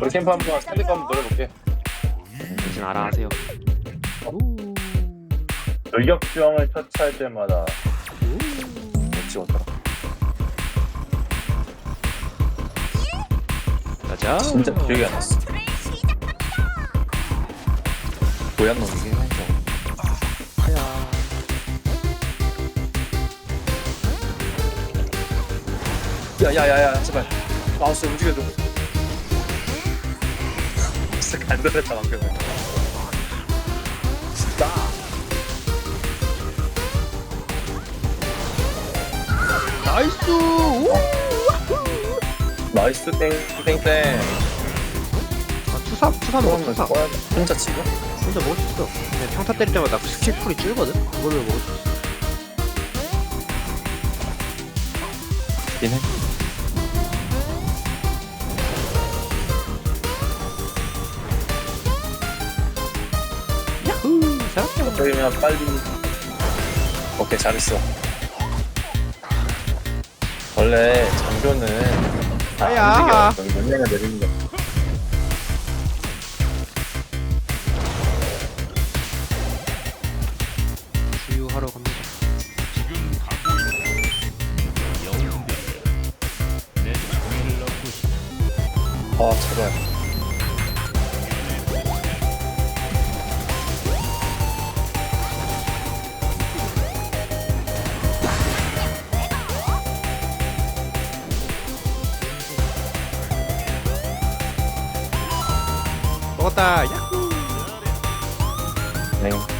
우리 캠프 한번 살릴 거 한번 노려볼게. 당신 알아 하세요. 돌격병을 처치할 때마다 못 찍었더라. 가자. 진짜 기억이 안 났어. 고양 놈이긴. 아야. 야야야야 제발 마우스 움직여줘. 진짜 간절했다 방금. 스타. 나이스. 오! 나이스 땡 땡땡. 아, 투사 투사 먹어 투사. 혼자 치고? 혼자 먹을 수 있어. 그냥 평타 때릴 때마다 그 스킬 풀이 줄거든. 그걸로 먹을 수 있어. 있긴 해. 그러면 빨리. 오케이 잘했어. 원래 장교는 다 아야. 움직여. 명령을 내리는 거. 주유하러 갑니다. 아 제발. 먹었다. 야후. 네. 공물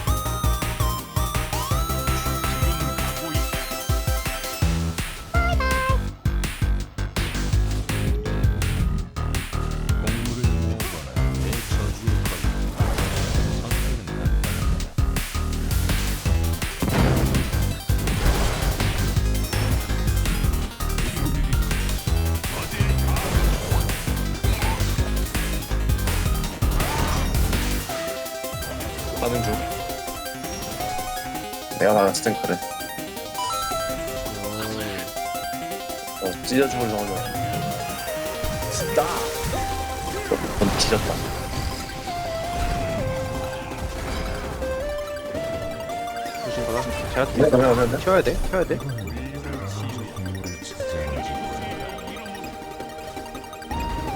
가는 중. 내가 받았을 땐 그래. 어, 찢어 죽을 정도로. 스타. 넌 뒤졌다. 무슨 거다? 제가 네, 그러면 그러면 튀어야 돼. 튀어야 돼. 공물을 찾아야지.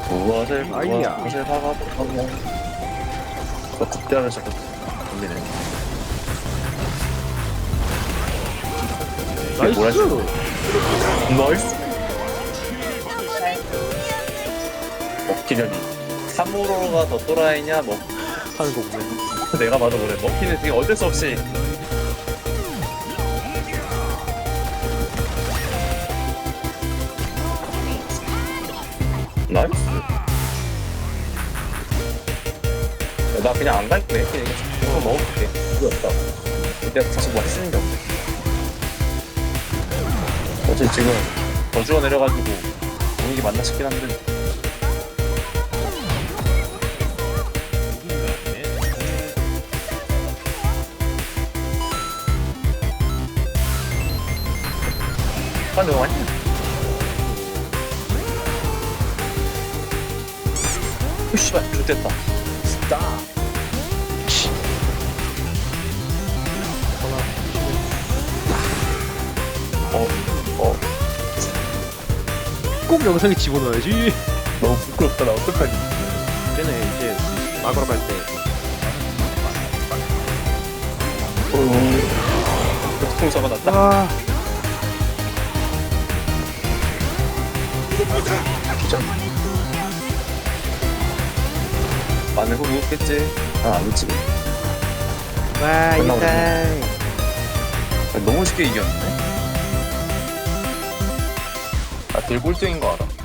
무엇을 아이야. 무엇을 박아보고 너 국대하면서 그 돌리네. 이게 뭐라 나이스. 나이스. 먹기련이. 사무로가 더 또라이냐 먹 하는 거 보면. 내가 봐도 그래. 먹기는 되게 어쩔 수 없이. 나이스. 야, 나 그냥 안 갈게. 그냥 이거 먹어볼게. 그거 없다. 내가 가서 뭐 쓰는 게 없네. 어차피 지금 저주가 내려가지고 게 맞나 싶긴 한데. 아, 너무 많이. 오, 씨발, 좋됐다. 스타. 어, 어, 꼭 영상에 집어넣어야지. 너무 부끄럽다. 나 어떡하지? 이제는 이제 막으러 갈 때. 어, 통사가 났다. 아. 많은 거 먹었겠지. 아, 안 웃지. 와 끝나고. 아, 너무 쉽게 이겼네. 아, 딜 꼴등인 거 알아?